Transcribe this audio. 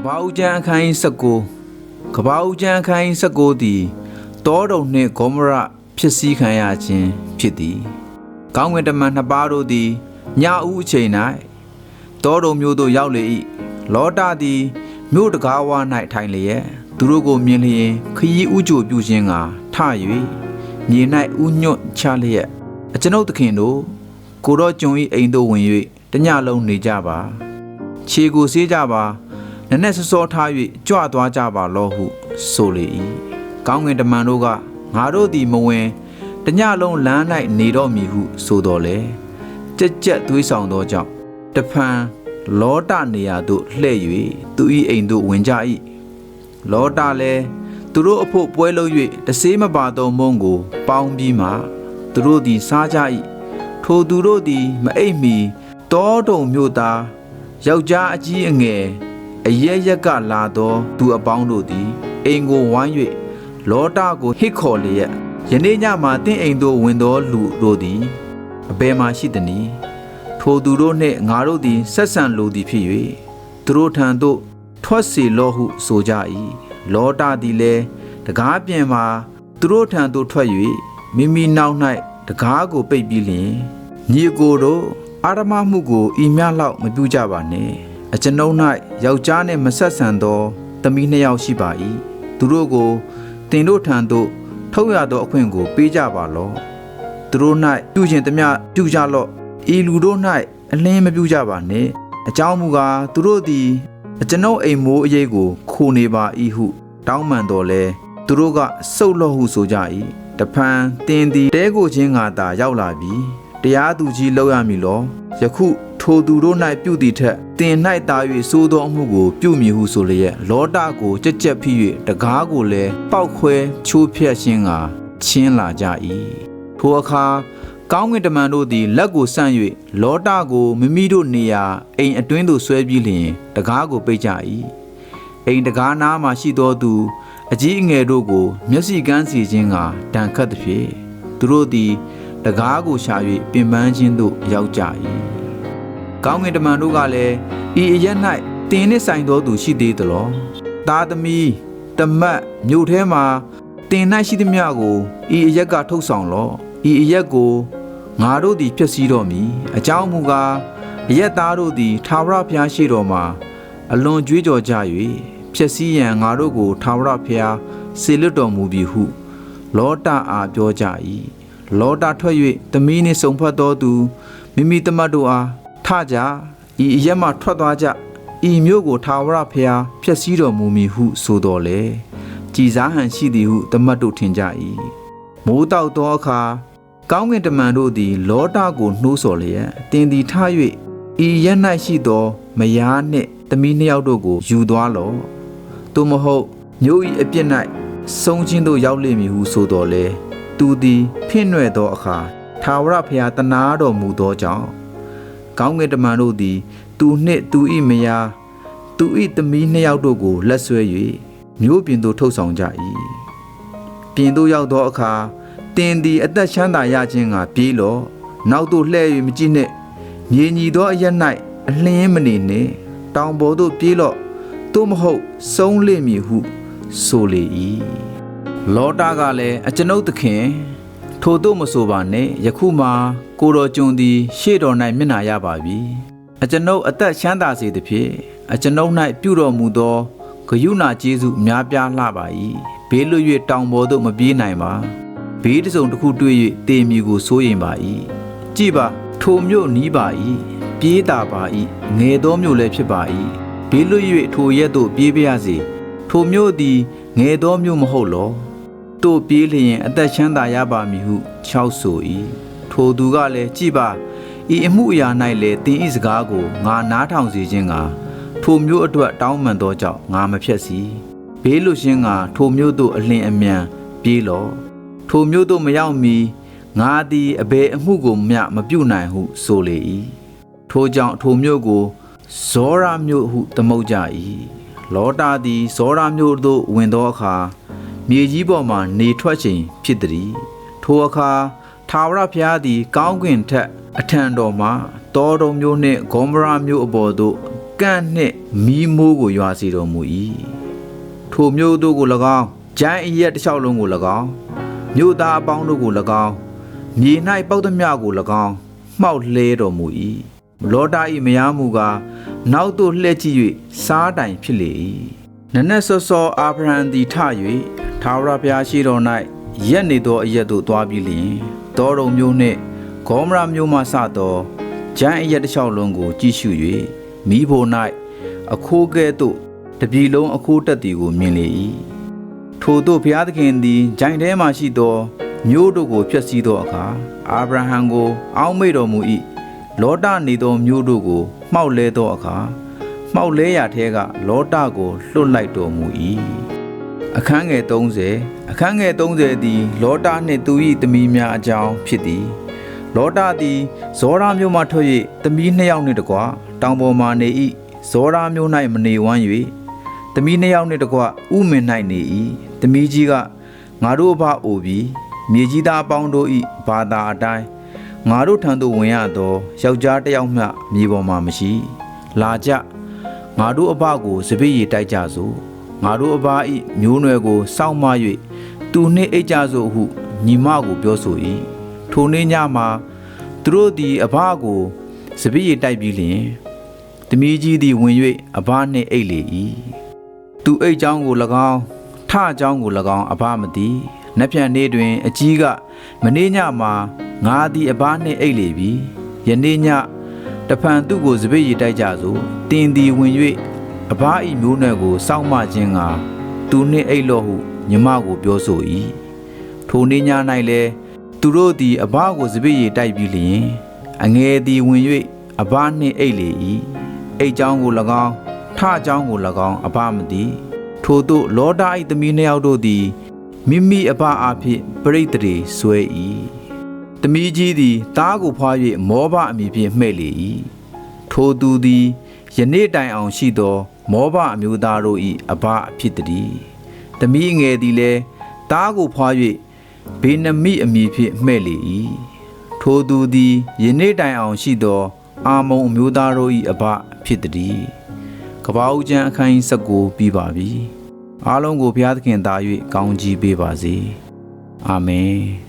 ကဘာဦးကျန်းအခန်းကြီး19ကဘာဦးကျန်းအခန်းကြီး19သည်တောတုံနှင့်ဂေါမရဖြစ်စည်းခံရခြင်းဖြစ်သည်ကောင်းကင်တမန်နှစ်ပါးတို့သည်ညဦးအချိန်၌တောတုံမျိုးသို့ရောက်လေ၏လောတာသည်မြို့တကားဝါ၌ထိုင်လျက်သူတို့ကိုမြင်လျင်ခရီးဥကြိုပြုခြင်းကထ၍မြေ၌ဥညွတ်ချလျက်အကျွန်ုပ်သခင်တို့ကိုတော့ကျွန်၏အိမ်သို့ဝင်၍တညလုံးနေကြပါခြေကိုဆေးကြပါ နက်နက်စောစောထား၍ကြွသွားကြပါလောဟုဆိုလေ၏ကောင်းကင်တမန်တို့ကငါတို့သည်မဝင်တညလုံးလမ်း၌နေတော့မည်ဟုဆိုတော်လေကြက်ကြက်သွေးဆောင်သောကြောင့်တဖန်လောတနေရာသို့လှည့်၍သူ၏အိမ်သို့ဝင်ကြ၏လောတလည်းသူတို့အဖို့ပွဲလုပ်၍တဆေးမပါသောမုံကို ပေါင်းပြီးမှသူတို့သည်စားကြ၏ထိုသူတို့သည်မအိပ်မီတောတုံမြို့သားယောက်ျားအကြီးအငယ် အရဲရက်ကလာသောသူအပေါင်းတို့သည်အိမ်ကိုဝိုင်း၍လောတာကိုဟစ်ခေါ်လျက်ယနေ့ညမှာတင့်အိမ်သို့ဝင်သောလူတို့သည်အဘယ်မှရှိသနည်းထိုသူတို့နှင့်ငါတို့သည်ဆက်ဆံလိုသည်ဖြစ်၍သူတို့ထံသို့ထွက်စေလောဟုဆိုကြ၏လောတာသည်လည်းတကားပြင်မှာသူတို့ထံသို့ထွက်၍မိမိနောက်၌တကားကိုပိတ်ပြီးလျှင်ညီအကိုတို့အာရမမှုကိုဤမြလောက်မပြုကြပါနဲ့ အကျွန်ုပ်၌ယောက်ျားနှင့်မဆက်ဆံသောသမီးနှစ်ယောက်ရှိပါ၏သူတို့ကိုတင်တို့ထံသို့ထုတ်ရသောအခွင့်ကိုပေးကြပါလော့သူတို့၌ပြုခြင်းသမျှပြုကြလော့ဤလူတို့၌အလင်းမပြုကြပါနဲ့အကြောင်းမူကားသူတို့သည်အကျွန်ုပ်အိမ်မိုးအရေးကိုခိုနေပါ၏ဟု တောင်းပန်တော်လဲသူတို့ကစုတ်လော့ဟုဆိုကြ၏တဖန်တင်သည်တဲကိုချင်းငါသာရောက်လာပြီတရားသူကြီးလောက်ရမည်လောယခု ထိုသူတို့၌ပြုသည်ထက်တင်၌တာ၍စိုးသောအမှုကိုပြုမည်ဟုဆိုလျက်လောတာကိုကြက်ကြက်ဖိ၍တကားကိုလည်းပောက်ခွဲချိုးဖျက်ခြင်းကချင်းလာကြ၏ထိုအခါကောင်းကင်တမန်တို့သည်လက်ကိုဆန့်၍လောတာကိုမိမိတို့နေရာအိမ်အတွင်းသို့ဆွဲပြီးလျှင်တကားကိုပိတ်ကြ၏အိမ်တကားနားမှရှိသောသူအကြီးအငယ်တို့ကို မျက်စိကန်းစီခြင်းကတန်ခတ်သည်ဖြင့်သူတို့သည်တကားကိုရှာ၍ပင်ပန်းခြင်းသို့ရောက်ကြ၏ ကောင်းကင်တမန်တို့ကလည်းဤအရက်၌တင်းနှင့်ဆိုင်သောသူရှိသေးသလောသားသမီးတမတ်မြို့ထဲမှာတင်၌ရှိသည်များကိုဤအရက်ကထုတ်ဆောင်လော့ဤအရက်ကိုငါတို့သည်ဖျက်ဆီးတော်မူအကြောင်းမူကားအရက်သားတို့သည်ထာဝရဘုရားရှိတော်မှာအလွန်ကြွေးကြော်ကြ၍ဖျက်ဆီးရန်ငါတို့ကိုထာဝရဘုရားစေလွတ်တော်မူပြီဟု လောတာအားပြောကြ၏လောတာထွက်၍သမီးနှင့်ဆုံဖတ်တော်သူမိမိတမတ်တို့အား ထကြဤအရက်မှထွက်သွားကြဤမျိုးကိုထာဝရဘုရားဖျက်ဆီးတော်မူမည်ဟုဆိုတော်လေကြည်စားဟန်ရှိသည်ဟုတမတ်တို့ထင်ကြ၏မိုးတောက်သောအခါကောင်းကင်တမန်တို့သည်လောတာကိုနှိုးဆော်လျက်တင်သည်ထ၍ဤရက်၌ရှိသောမယားနှင့်သမီးနှစ်ယောက်တို့ကိုယူသွားလော့သို့မဟုတ်မျိုး၏အပြစ်၌ဆုံးခြင်းသို့ရောက်လိမ့်မည်ဟုဆိုတော်လေသူသည်ဖင့်နွယ်သောအခါထာဝရဘုရားတနာတော်မူသောကြောင့် ကောင်းကင်တမန်တို့သည် သူနှင့်သူ၏မယားသူ၏သမီးနှစ်ယောက်တို့ကိုလက်ဆွဲ၍မျိုးပြင်သို့ထုတ်ဆောင်ကြ၏ပြင်သို့ရောက်သောအခါတင်သည်အသက်ချမ်းသာရခြင်းကပြေးလော့နောက်သို့လှည့်၍မကြည့်နှင့်မြေညီသောအရက်၌အလင်းမနေနှင့်တောင်ပေါ်သို့ပြေးလော့သို့မဟုတ်ဆုံးလိမ့်မည်ဟု ဆိုလေ၏လောတာကလည်းအကျွန်ုပ်သခင်ထို့သို့မဆိုပါနဲ့ယခုမှ ကိုတော်ကျွန်သည် ရှေ့တော်၌မျက်နှာရပါပြီအကျွန်ုပ်အသက်ချမ်းသာစေသဖြင့်အကျွန်ုပ်၌ပြုတော်မူသောဂယုဏကျေးဇူးအများပြားလှပါ၏ဘေးလွတ်၍တောင်ပေါ်သို့မပြေးနိုင်ပါဘေးတစ်စုံတစ်ခုတွေ့၍တေမီကိုစိုးရင်ပါ၏ကြည်ပါထိုမြို့နီးပါ၏ပြေးတာပါ၏ငယ်သောမြို့လည်းဖြစ်ပါ၏ဘေးလွတ်၍ထိုရက်သို့ပြေးပါရစေထိုမြို့သည်ငယ်သောမြို့မဟုတ်လောတို့ပြေးလျင်အသက်ချမ်းသာရပါမည်ဟုချောက်ဆို၏ ထိုသူကလည်းကြည်ပါဤအမှုအရာ၌လည်းတင်းဤစကားကိုငါနားထောင်စေခြင်းကထိုမျိုးအတွက်တောင်းပန်သောကြောင့်ငါမဖြက်စီဘေးလွတ်ခြင်းကထိုမျိုးသို့အလင်းအမြန်ပြေးလော့ထိုမျိုးသို့မရောက်မီငါသည်အဘယ်အမှုကိုမျှမပြုနိုင်ဟုဆိုလေ၏ထိုကြောင့်ထိုမျိုးကိုဇောရမျိုးဟုသမုတ်ကြ၏လောတာသည်ဇောရမျိုးသို့ဝင်သောအခါမြေကြီးပေါ်မှနေထွက်ချိန်ဖြစ်သည်ထိုအခါ ထာဝရဘုရားသည် ကောင်းကင်ထက်အထံတော်မှတောတော်မျိုးနှင့်ဂေါမရာမျိုးအပေါ်သို့ကန့်နှင့်မီးမိုးကိုရွာစေတော်မူ၏ထိုမြို့တို့ကို၎င်းဂျိုင်းအရက်တစ်လျှောက်လုံးကို၎င်းမြို့သားအပေါင်းတို့ကို၎င်းမြေ၌ပေါက်သမျှကို၎င်းမှောက်လှဲတော်မူ၏လောတာ၏မယားမူကားနောက်သို့လှည့်ကြည့်၍စားတိုင်ဖြစ်လေ၏နနက်စောစောအာဗြဟံသည်ထ၍သာဝရဘုရားရှိတော်၌ရက်နေသောအရက်သို့သွားပြီးလျှင် တောတော်မျိုးနှင့်ဂေါမရမျိုးမှစသောဂျိုင်းအရက်တစ်လျှောက်လုံးကိုကြည့်ရှု၍မိဖို့၌အခိုးကဲ့သို့တပြီလုံးအခိုးတက်သည်ကိုမြင်လေ၏ထို့သို့ဘုရားသခင်သည်ဂျိုင်းထဲမှရှိသောမျိုးတို့ကိုဖျက်ဆီးသောအခါအာဗြဟံကိုအောက်မေ့တော်မူ၏လောတနေသောမျိုးတို့ကိုမှောက်လဲသောအခါမှောက်လဲရာထဲကလောတကိုလွတ်လိုက်တော်မူ၏ အခန်းငယ်30အခန်းငယ်30သည်လောတနှင့်သူ၏သမီးများအကြောင်းဖြစ်သည်လောတာသည်ဇောရာမြို့မှထွက်၍သမီးနှစ်ယောက်နှင့်တကွတောင်ပေါ်မှနေ၏ဇောရာမြို့၌မနေဝမ်း၍သမီးနှစ်ယောက်နှင့်တကွဥမင်၌နေ၏သမီးကြီးကငါတို့အဘအိုပြီးမြေကြီးသားအပေါင်းတို့၏ဘာသာအတိုင်းငါတို့ထံသို့ဝင်ရသောယောက်ျားတစ်ယောက်မျှမြေပေါ်မှာမရှိ လာကြငါတို့အဘကိုစပည့်ရည်တိုက်ကြစို့ ငါတို့အဘ၏မျိုးနွယ်ကိုစောင့်မ၍သူနှင့်အိတ်ကြစို့ဟုညီမကိုပြောဆို၏ထိုနေ့ညမှာသူတို့သည်အဘကိုစပည့်ရည်တိုက်ပြီးလျှင်သမီးကြီးသည်ဝင်၍အဘနှင့်အိတ်လေ၏သူအိတ်เจ้าကို၎င်းထเจ้าကို၎င်းအဘမသိနက်ဖြန်နေ့တွင် အကြီးကမနေ့ညမှာငါသည်အဘနှင့်အိတ်လေပြီယနေ့ညတဖန်သူ့ကိုစပည့်ရည်တိုက်ကြစို့တင်းသည်ဝင်၍ အဘ၏မျိုးနွယ်ကိုစောင့်မခြင်းကသူနှင့်အိတ်လော့ဟုညီမကိုပြောဆို၏ထိုနေ့ည၌လည်းသူတို့သည်အဘကိုစပည့်ရည်တိုက်ပြီးလျှင်အငယ်သည်ဝင်၍အဘနှင့်အိတ်လေ၏အိတ်เจ้าကို၎င်းထเจ้าကို၎င်းအဘမသိထို့သို့လောဒ၏သမီးနှစ်ယောက်တို့သည်မိမိအဘအားဖြင့်ပရိသေတွေဆွဲ၏သမီးကြီးသည်တားကိုဖွာ၍မောဘအမည်ဖြင့်မှဲ့လေ၏ထိုသူသည်ယနေ့တိုင်အောင်ရှိသော မောဘအမျိုးသားတို့၏အဘဖြစ်သည်သမီးငယ်သည်လည်းတားကိုဖွာ၍ဘေနမိအမည်ဖြင့်မှဲ့လေ၏ထိုသူသည်ယနေ့တိုင်အောင်ရှိသော အာမုံအမျိုးသားတို့၏အဘဖြစ်သည်ကပ္ပဦးကျမ်းအခန်းကြီး19ပြီးပါပြီအားလုံးကိုဘုရားသခင်သာ၍ကောင်းချီးပေးပါစေအာမင်